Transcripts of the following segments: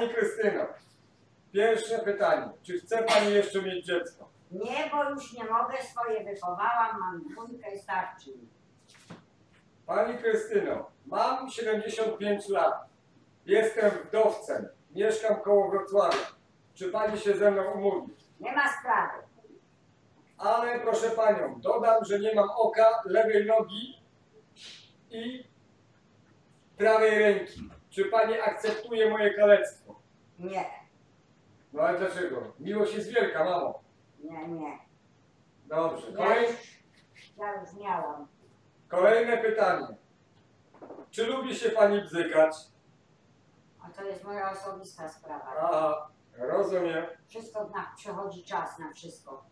Pani Krystyno, pierwsze pytanie. Czy chce Pani jeszcze mieć dziecko? Nie, bo już nie mogę, swoje wychowałam, mam dwójkę i starczy mi. Pani Krystyno, mam 75 lat. Jestem wdowcem. Mieszkam koło Wrocławia. Czy Pani się ze mną umówi? Nie ma sprawy. Ale proszę Panią, dodam, że nie mam oka, lewej nogi i prawej ręki. Czy Pani akceptuje moje kalectwo? Nie, No ale dlaczego? Miłość jest wielka, mamo. nie, nie. Dobrze. Ja Kolej, już, ja już miałam. kolejne pytanie. Czy lubi się Pani bzykać? A to jest moja osobista sprawa. Aha, rozumiem, Wszystko na, przychodzi czas na wszystko.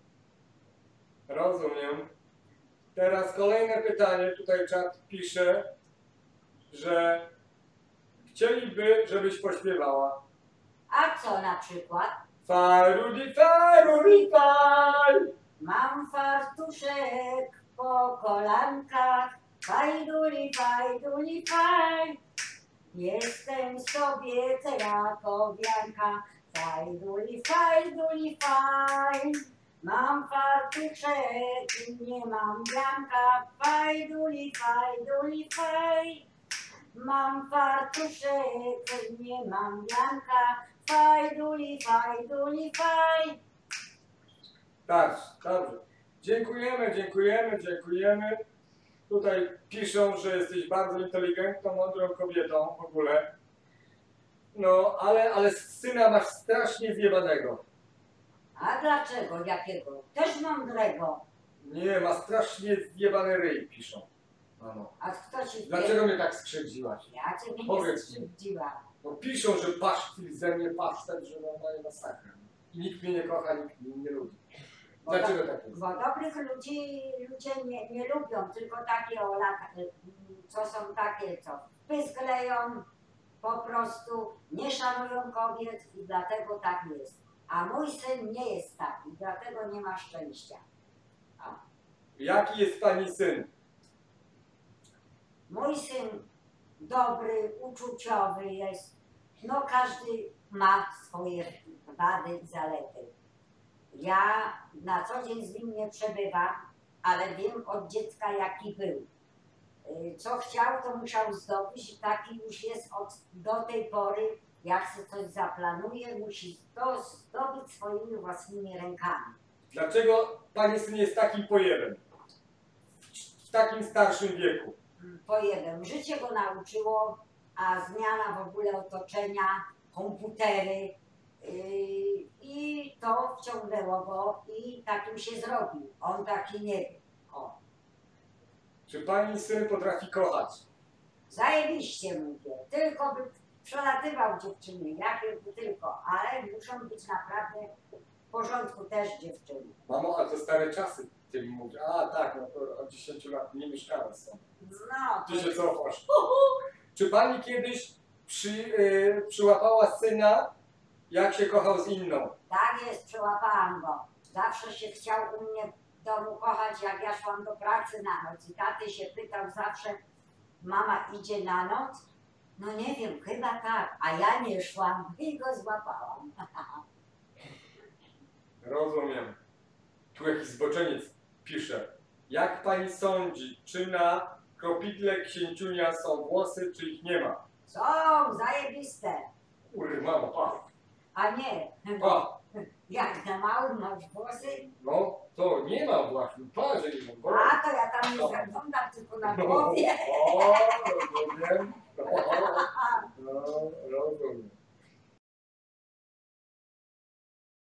rozumiem. Teraz kolejne pytanie. Tutaj czat pisze, że chcieliby, żebyś pośpiewała. A co na przykład? Farudi, farudi, faj! Mam fartuszek po kolankach, fajduli, fajduli, faj. Jestem sobie krakowianka, fajduli, fajduli, faj. Mam fartuszek, nie mam bianka, fajduli, fajduli, faj. Mam fartuszek, nie mam bianka, fajduli, fajduli, faj. Tak, dobrze. Dziękujemy, dziękujemy, dziękujemy. Tutaj piszą, że jesteś bardzo inteligentną, mądrą kobietą w ogóle. No, ale, ale syna masz strasznie zjebanego. A dlaczego? Jakiego? Też mądrego. Nie, ma strasznie zjebany ryj, piszą. Mamo. A kto ci Dlaczego mnie tak skrzywdziłaś? Ja ciebie nie Powiedz mi. skrzywdziłam. No piszą, że paszkwil ze mnie pasztet, że normalnie masakra. I nikt mnie nie kocha, nikt mnie nie lubi. Bo, Dlaczego tak jest? bo dobrych ludzi ludzie nie, nie lubią, tylko takie o lat, co są takie, co pysk leją, po prostu nie szanują kobiet i dlatego tak jest. A mój syn nie jest taki, dlatego nie ma szczęścia. Jaki jest pani syn? Mój syn dobry, uczuciowy jest. No każdy ma swoje wady zalety. Ja na co dzień z nim nie przebywam, ale wiem od dziecka jaki był. Y, Co chciał, to musiał zdobyć i taki już jest od, do tej pory. Jak sobie coś zaplanuje, musi to zdobyć swoimi własnymi rękami. Dlaczego pani syn jest takim pojebem? W takim starszym wieku. Pojebem. Życie go nauczyło, a zmiana w ogóle otoczenia, komputery yy, i to wciągnęło go i takim się zrobił. On taki nie był. O, Czy pani syn potrafi kochać? zajebiście mówię. Tylko by przelatywał dziewczyny, jakie by tylko, ale muszą być naprawdę w porządku też dziewczyny. Mamo, a to stare czasy, ty mi mówisz. A tak, no to od 10 lat nie mieszkałem z. No, Ty się cofasz. Czy pani kiedyś przy, y, przyłapała syna, jak się kochał z inną? Tak jest, przełapałam go. Zawsze się chciał u mnie w domu kochać, jak ja szłam do pracy na noc. I taty się pytał zawsze, mama idzie na noc? No nie wiem, chyba tak. A ja nie szłam i go złapałam. Rozumiem. Tu jakiś zboczeniec pisze. Jak pani sądzi, czy na kropidle księciunia są włosy, czy ich nie ma? Są zajebiste. Ury, mamo, pa. A nie, Pa. jak na małym masz włosy, No, to nie ma właśnie. Pa, że nie mam. a to ja tam nie zaglądam, tylko na No, głowie. o, rozumiem.